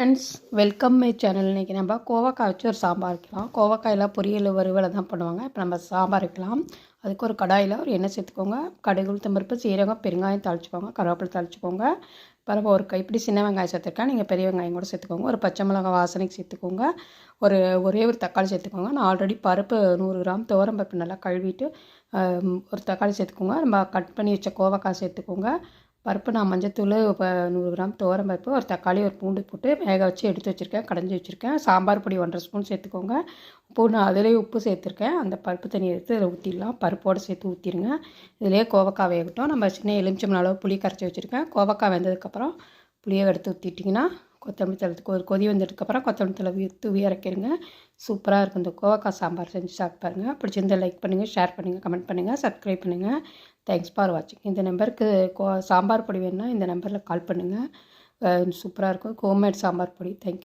Friends welcome my channel இன்றைக்கி நம்ம கோவக்காய் வச்சு ஒரு சாம்பார் வைக்கலாம். கோவக்காயில் பொரியல் வறுவலை தான் பண்ணுவாங்க. இப்போ நம்ம சாம்பார் வைக்கலாம். அதுக்கு ஒரு கடாயில் ஒரு எண்ணெய் சேர்த்துக்கோங்க. கடுகு உளுத்தம்பருப்பு சீரகம் பெருங்காயம் தாளிச்சுக்கோங்க. கருவேப்பிலை தாளிச்சுக்கோங்க. பரவாயில்ல ஒரு கைப்பிடி சின்ன வெங்காயம் சேர்த்துருக்கேன். நீங்கள் பெரிய வெங்காயம் கூட சேர்த்துக்கோங்க. ஒரு பச்சை மிளகாய் வாசனைக்கு சேர்த்துக்கோங்க. ஒரு ஒரே ஒரு தக்காளி சேர்த்துக்கோங்க. நான் ஆல்ரெடி பருப்பு நூறு கிராம் துவரம் பருப்பு நல்லா கழுவிட்டு ஒரு தக்காளி சேர்த்துக்கோங்க. நம்ம கட் பண்ணி வச்ச கோவக்காய் சேர்த்துக்கோங்க. பருப்பு நான் மஞ்சத்தூள் இப்போ நூறு கிராம் துவரம் பருப்பு ஒரு தக்காளி ஒரு பூண்டு போட்டு வேக வச்சு எடுத்து வச்சுருக்கேன் கடைஞ்சி வச்சுருக்கேன். சாம்பார் பொடி ஒன்றரை ஸ்பூன் சேர்த்துக்கோங்க. உப்பு நான் அதிலே உப்பு சேர்த்துருக்கேன். அந்த பருப்பு தண்ணி எடுத்து அதில் ஊற்றிடலாம் பருப்போடு சேர்த்து ஊற்றிடுங்க இதிலே கோவக்காய் வேகட்டும். நம்ம சின்ன எலுமிச்சம் அளவு புளி கரைச்சி வச்சுருக்கேன். கோவக்காய் வெந்ததுக்கப்புறம் புளியை எடுத்து ஊற்றிட்டிங்கன்னா கொத்தமல்லி தளத்துக்கு ஒரு கொதி வந்ததுக்கப்புறம் கொத்தமல்லி தலை தூவி இறக்கிடுங்க சூப்பராக இருக்கும். இந்த கோவக்காய் சாம்பார் செஞ்சு சாப்பிட்டு பாருங்கள் பிடிச்சிருந்தால் லைக் பண்ணுங்கள் ஷேர் பண்ணுங்கள் கமெண்ட் பண்ணுங்கள் சப்ஸ்கிரைப் பண்ணுங்கள் தேங்க்ஸ் ஃபார் வாட்சிங் இந்த நம்பருக்கு கோ சாம்பார் பொடி வேணுன்னா இந்த நம்பரில் கால் பண்ணுங்கள் சூப்பராக இருக்கும். ஹோம்மேட் சாம்பார் பொடி. தேங்க்யூ